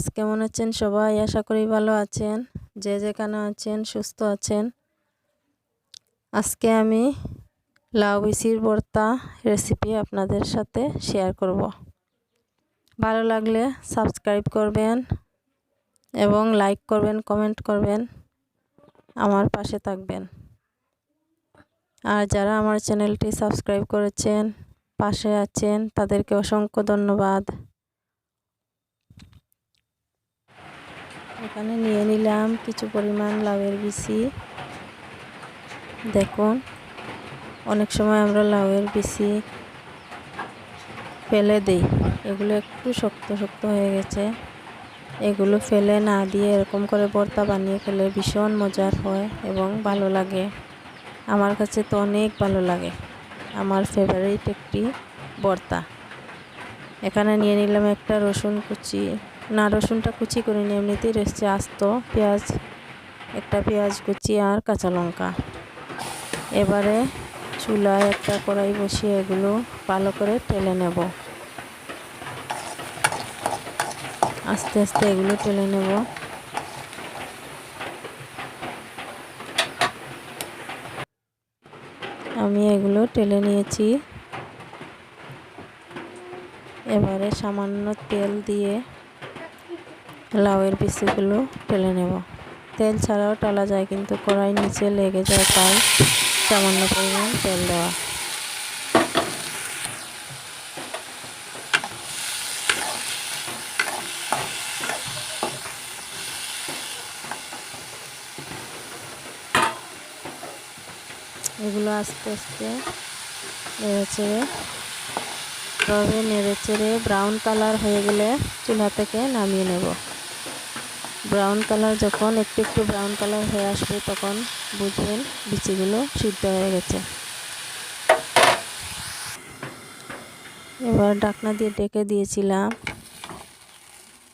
কেমন আছেন সবাই? আশা করি ভালো আছেন। যে যেখানে আছেন, সুস্থ আছেন। আজকে আমি লাউ বিসির ভর্তা রেসিপি আপনাদের সাথে শেয়ার করব। ভালো লাগলে সাবস্ক্রাইব করবেন এবং লাইক করবেন কমেন্ট করবেন। আমার পাশে থাকবেন। আর যারা আমার চ্যানেলটি সাবস্ক্রাইব করেছেন, পাশে আছেন, তাদেরকে অসংখ্য ধন্যবাদ। এখানে নিয়ে নিলাম কিছু পরিমাণ লাউয়ের বিচি। দেখুন, অনেক সময় আমরা লাউয়ের বিচি ফেলে দিই। এগুলো একটু শক্ত শক্ত হয়ে গেছে। এগুলো ফেলে না দিয়ে এরকম করে ভর্তা বানিয়ে খেলে ভীষণ মজার হয় এবং ভালো লাগে। আমার কাছে তো অনেক ভালো লাগে। আমার ফেভারিট একটি ভর্তা এখানে নিয়ে নিলাম একটা রসুন কুচি। না, রসুনটা কুচি করে নিয়ে এমনিতেই রয়েছে আস্ত পেঁয়াজ, একটা পেঁয়াজ কুচি আর কাঁচা লঙ্কা। এবারে চুলায় একটা কড়াই বসিয়ে এগুলো ভালো করে টেলে নেব। আস্তে আস্তে এগুলো টেলে নেব। আমি এগুলো টেলে নিয়েছি। এবারে সামান্য তেল দিয়ে লাউয়ের পিসগুলো টেলে নেব। তেল ছাড়াও টালা যায়, কিন্তু কড়াই নিচে লেগে যায় তাই সামান্য পরিমাণ তেল দেওয়া। এগুলো আস্তে আস্তে নেড়ে চেড়ে, তবে নেড়ে চেড়ে ব্রাউন কালার হয়ে গেলে চুলা থেকে নামিয়ে নেব। ব্রাউন কালার যখন একটু একটু ব্রাউন কালার হয়ে আসবে তখন বুঝবেন বিচিগুলো সিদ্ধ হয়ে গেছে। এবার ডাকনা দিয়ে ডেকে দিয়েছিলাম।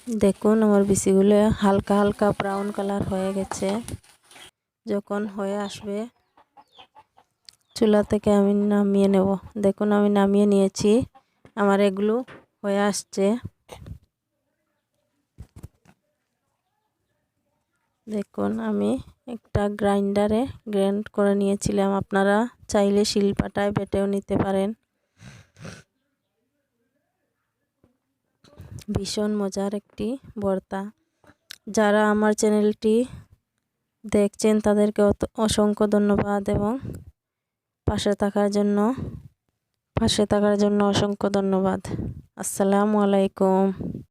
দেখুন আমার বিচিগুলো হালকা হালকা ব্রাউন কালার হয়ে গেছে। যখন হয়ে আসবে চুলা থেকে আমি নামিয়ে নেব। দেখুন আমি নামিয়ে নিয়েছি। আমার এগুলো হয়ে আসছে। দেখুন, আমি একটা গ্রাইন্ডারে গ্রাইন্ড করে নিয়েছিলাম। আপনারা চাইলে শিলপাটায় বেটেও নিতে পারেন। ভীষণ মজার একটি ভর্তা যারা আমার চ্যানেলটি দেখছেন, তাদেরকে অত অসংখ্য ধন্যবাদ এবং পাশে থাকার জন্য, পাশে থাকার জন্য অসংখ্য ধন্যবাদ। আসসালামু আলাইকুম।